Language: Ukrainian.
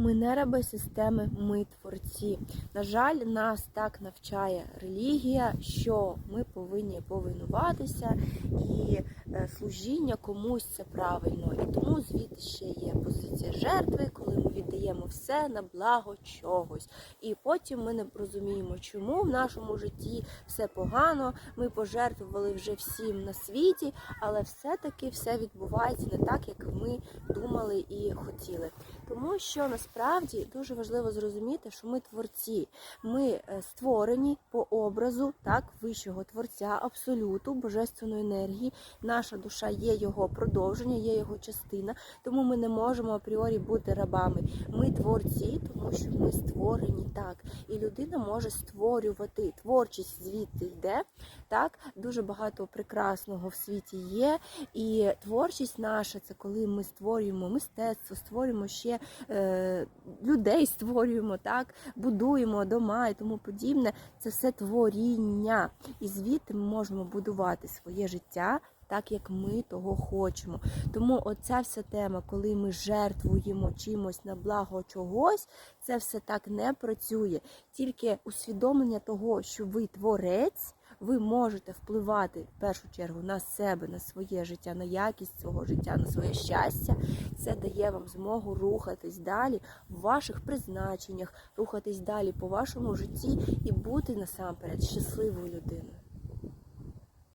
Ми не раби системи, ми творці. На жаль, нас так навчає релігія, що ми повинні повинуватися, і е, служіння комусь це правильно. І тому звідти ще є позиція жертви, коли ми віддаємо все на благо чогось. І потім ми не розуміємо, чому в нашому житті все погано. Ми пожертвували вже всім на світі, але все-таки все відбувається не так, як ми думали і хотіли. Тому що насправді дуже важливо зрозуміти, що ми творці, ми е, створені по образу так вищого творця, абсолюту, божественної енергії. Наша душа є його продовження, є його частина. Тому ми не можемо апріорі бути рабами. Ми творці, тому що ми створені так. І людина може створювати. Творчість звідти йде. Так, дуже багато прекрасного в світі є. І творчість наша це коли ми мистецтво, створюємо ще е, людей, створюємо так, будуємо дома і тому подібне. Це все творіння. І звідти ми можемо будувати своє життя. Так як ми того хочемо. Тому оця вся тема, коли ми жертвуємо чимось на благо чогось, це все так не працює. Тільки усвідомлення того, що ви творець, ви можете впливати в першу чергу на себе, на своє життя, на якість свого життя, на своє щастя. Це дає вам змогу рухатись далі в ваших призначеннях, рухатись далі по вашому житті і бути насамперед щасливою людиною.